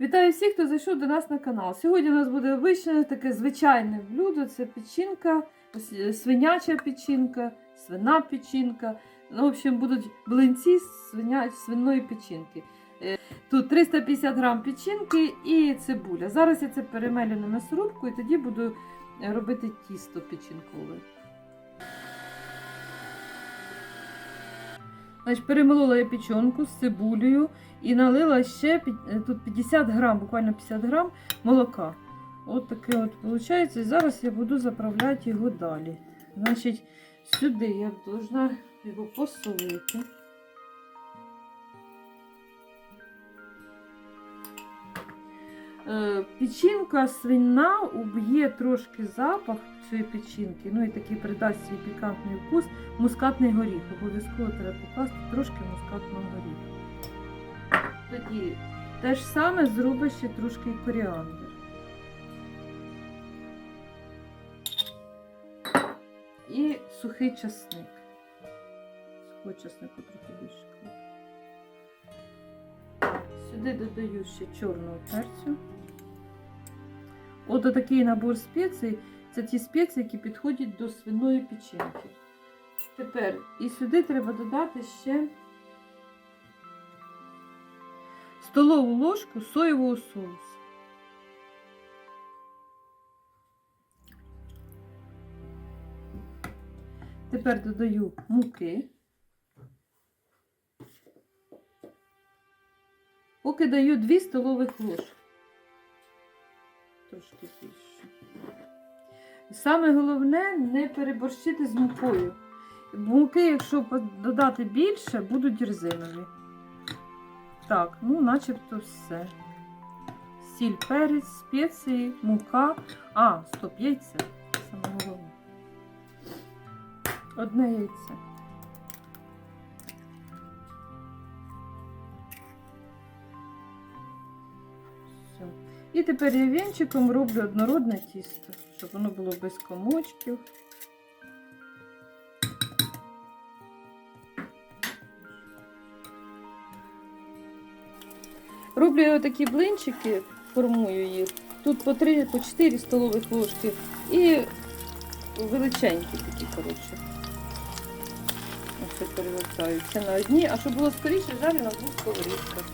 Вітаю всіх, хто зайшов до нас на канал. Сьогодні у нас буде обичне таке звичайне блюдо. Це печінка, свиняча печінка, свина печінка. Ну, в общем, будуть блинці з свиня... свиної печінки. Е, Тут 350 грам печінки і цибуля. Зараз я це перемелю на м'ясорубку і тоді буду е, робити тісто печінкове. Значить, перемолола я печенку з цибулею і налила ще е, тут 50 грам, буквально 50 грам молока. От таке от виходить. І зараз я буду заправляти його далі. Значить, сюди я повинна його посолити. Печінка свина уб'є трошки запах цієї печінки, ну і такий придасть свій пікантний вкус. Мускатний горіх. Обов'язково треба покласти трошки мускатного горіха. Тоді те ж саме зробиш ще трошки коріандр. І сухий часник. Сухого часнику трохи більше. Сюди додаю ще чорного перцю. От такий набор спецій. Це ті спеції, які підходять до свиної печінки. Тепер і сюди треба додати ще столову ложку соєвого соусу. Тепер додаю муки. Поки даю 2 столових ложки. Трошки більше. Саме головне не переборщити з мукою. Муки, якщо додати більше, будуть резинові. Так, ну начебто все. Сіль, перець, спеції, мука. А, стоп, яйце. Саме головне. Одне яйце. І тепер я вінчиком роблю однородне тісто, щоб воно було без комочків. Роблю я такі блинчики, формую їх. Тут по 3, по 4 столових ложки і величенькі такі, коротше. Ось перевертаю. Це на одні, а щоб було скоріше, жарю на двох сковорідках.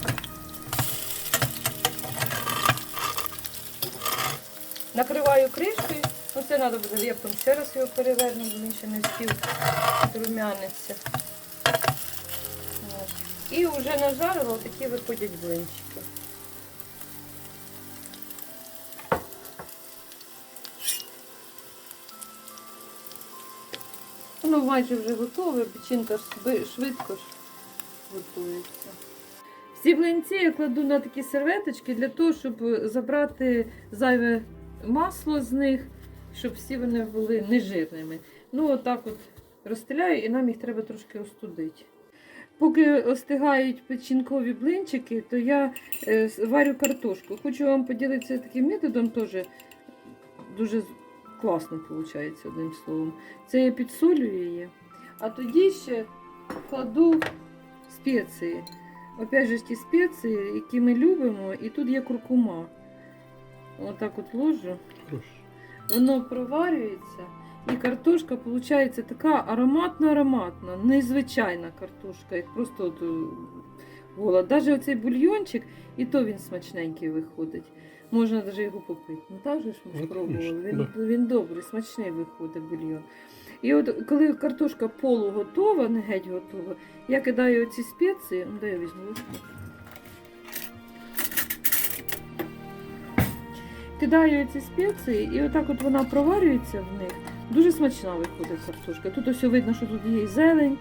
Накриваю кришкою. Ну це треба буде, я ще раз його переверну, бо він ще не встиг румяниться. І вже нажарила, такі виходять блинчики. Воно майже вже готове, печінка швидко ж готується. Всі блинці я кладу на такі серветочки для того, щоб забрати зайве масло з них, щоб всі вони були нежирними. Ну, отак от розстеляю і нам їх треба трошки остудити. Поки остигають печінкові блинчики, то я е, варю картошку. Хочу вам поділитися таким методом теж дуже класно виходить, одним словом. Це я підсолюю її, а тоді ще кладу спеції. Опять же, ті спеції, які ми любимо, і тут є куркума. Отак от ложу. Воно проварюється, і картошка виходить така ароматна-ароматна, незвичайна картошка, як просто от, е, гола. Навіть оцей бульйончик, і то він смачненький виходить. Можна навіть його попити. Ну так же ж ми Ну, спробували. Він, він добрий, смачний виходить бульйон. І от коли картошка полуготова, не геть готова, я кидаю оці спеції, ну дай я візьму Кидаю ці спеції, і отак от вона проварюється в них. Дуже смачна виходить картошка. Тут ось видно, що тут є зелень.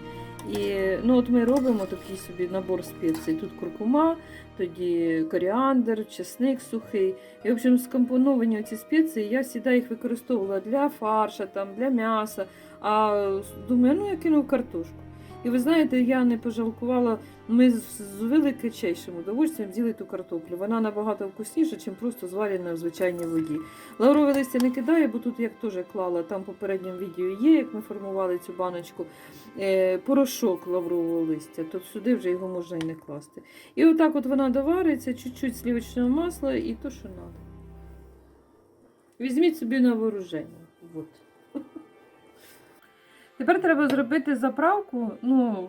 І ну, от ми робимо такий собі набор спецій. Тут куркума, тоді коріандр, чесник сухий. І, в общем, скомпоновані ці спеції, я завжди їх використовувала для фарша, там, для м'яса. А думаю, ну я кину в картошку. І ви знаєте, я не пожалкувала. Ми з величайшим удовольствием з'їли ту картоплю. Вона набагато вкусніша, ніж просто зварена в звичайній воді. Лаврове листя не кидаю, бо тут як теж клала, там в попередньому відео є, як ми формували цю баночку. Е, порошок лаврового листя, то сюди вже його можна і не класти. І отак от вона довариться, чуть-чуть сливочного масла і то, що треба. Візьміть собі на вооруження. От. Тепер треба зробити заправку, ну,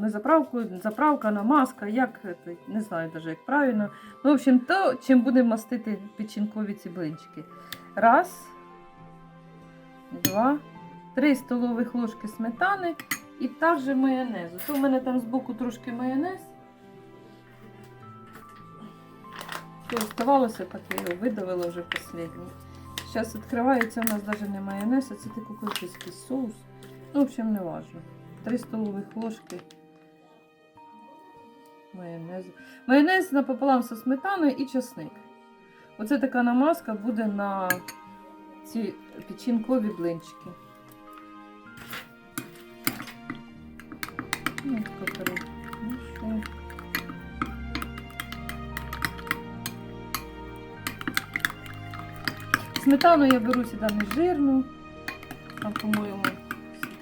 не заправку, заправка, намазка, як це, не знаю навіть, як правильно. Ну, в общем, то, чим будемо мастити печінкові ці блинчики. Раз, два, три столових ложки сметани і також майонезу. То в мене там збоку трошки майонез. Що оставалося, так я його видавила вже останній. Зараз відкривається у нас навіть не майонез, а це такий якийсь соус. Ну, в общем, не важно. 3 столових ложки майонезу. Майонез напополам зі сметаною і часник. Оце така намазка буде на ці печінкові блинчики. Ну, перемішую. Сметану я беру сюди не жирну, а по-моєму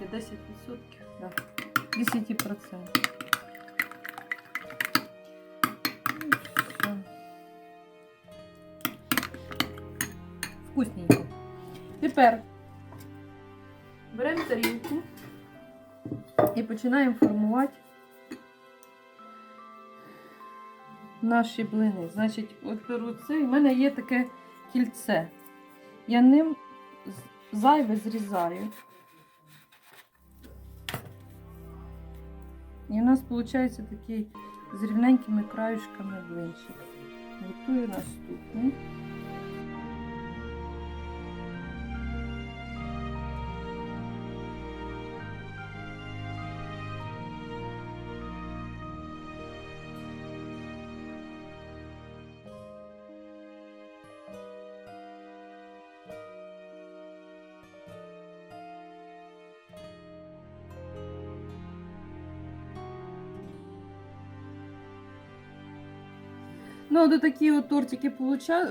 скільки 10%. Да. 10%. Ну. Вкусненько. Тепер беремо тарілку і починаємо формувати наші блини. Значить, от беру це, і в мене є таке кільце. Я ним зайве зрізаю. І у нас виходить такий з рівненькими краюшками блинчик. Готую наступний. Ну, от такі от тортики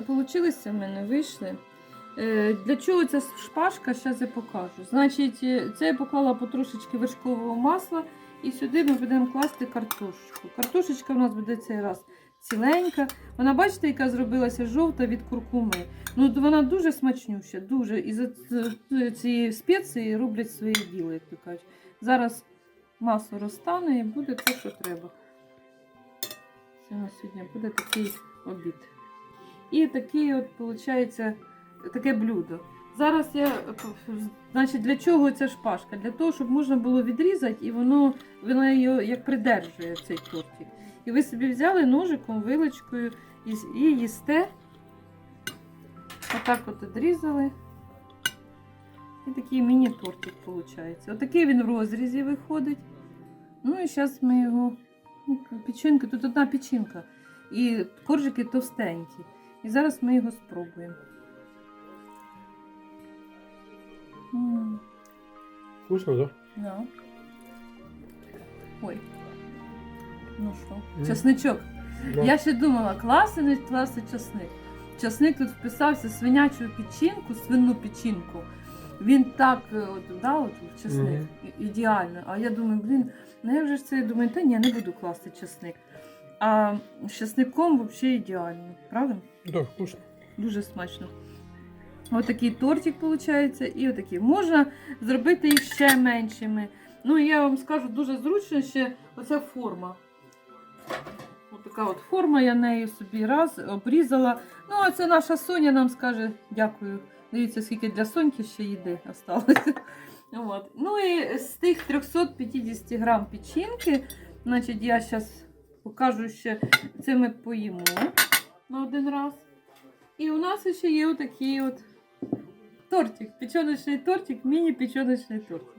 получилися в мене, вийшли. Е, Для чого ця шпажка, зараз я покажу. Значить, е, це я поклала потрошечки вершкового масла, і сюди ми будемо класти картошечку. Картошечка у нас буде цей раз ціленька. Вона, бачите, яка зробилася жовта від куркуми. Ну, вона дуже смачнюща, дуже. І за ц- ці спеції роблять своє діло, як то кажуть. Зараз масло розтане і буде те, що треба. У нас сьогодні буде такий обід. І такий от, виходить, таке блюдо. Зараз я, значить, для чого ця шпажка? Для того, щоб можна було відрізати, і воно, воно його як придержує цей тортик. І ви собі взяли ножиком, вилочкою і, і їсте. Отак от відрізали. І такий міні-тортик виходить. Отакий він в розрізі виходить. Ну і зараз ми його Печінка, тут одна печінка. І коржики товстенькі. І зараз ми його спробуємо. М, Вкусно, да? Да. Ой. Ну що, М. чесничок. Да. Я ще думала, класний, не класний часник. Часник тут вписався свинячу печінку, свинну печінку. Він так, е, от, да, от, часник, Мгм. і- ідеально. А я думаю, блін, ну я вже ж це думаю, та ні, я не буду класти часник. А з часником взагалі ідеально, правда? Да, вкусно. Дуже смачно. Ось такий тортик виходить, і отакий. Можна зробити їх ще меншими. Ну, і я вам скажу, дуже зручно ще оця форма. Ось така от форма, я нею собі раз обрізала. Ну, а це наша Соня нам скаже дякую. Дивіться, скільки для Соньки ще їди осталось. От. Ну і з тих 350 грам печінки, значить, я зараз покажу ще, це ми поїмо на один раз. І у нас ще є отакий от тортик, печоночний тортик, міні-печоночний тортик.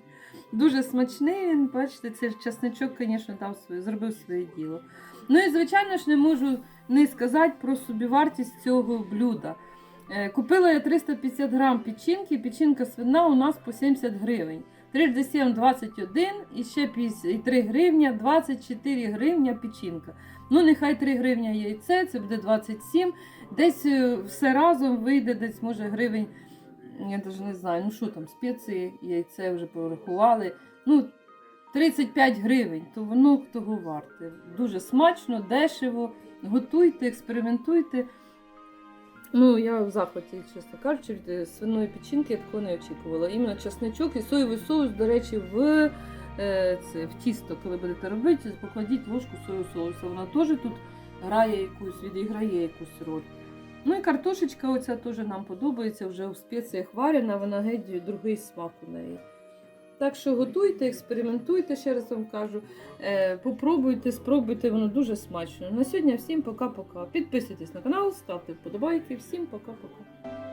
Дуже смачний він, бачите, цей часничок, звісно, дав своє, зробив своє діло. Ну і, звичайно ж, не можу не сказати про собівартість цього блюда. Е, Купила я 350 грам печінки, печінка свина у нас по 70 гривень. 3 7 21 і ще 50 3 гривня, 24 гривня печінка. Ну, нехай 3 гривня яйце, це буде 27. Десь е, все разом вийде, десь може гривень, я навіть не знаю, ну що там, спеції, яйце вже порахували. Ну, 35 гривень, то воно того варте. Дуже смачно, дешево. Готуйте, експериментуйте. Ну, я в захваті, чесно кажучи, від е, свиної печінки я такого не очікувала. Іменно часничок і соєвий соус, до речі, в, е, це, в тісто, коли будете робити, покладіть ложку соєвого соусу. Вона теж тут грає якусь, відіграє якусь роль. Ну і картошечка оця теж нам подобається, вже в спеціях варена, вона геть другий смак у неї. Так що готуйте, експериментуйте, ще раз вам кажу. Е, попробуйте, спробуйте, воно дуже смачно. На сьогодні всім пока-пока. Підписуйтесь на канал, ставте вподобайки. Всім пока-пока.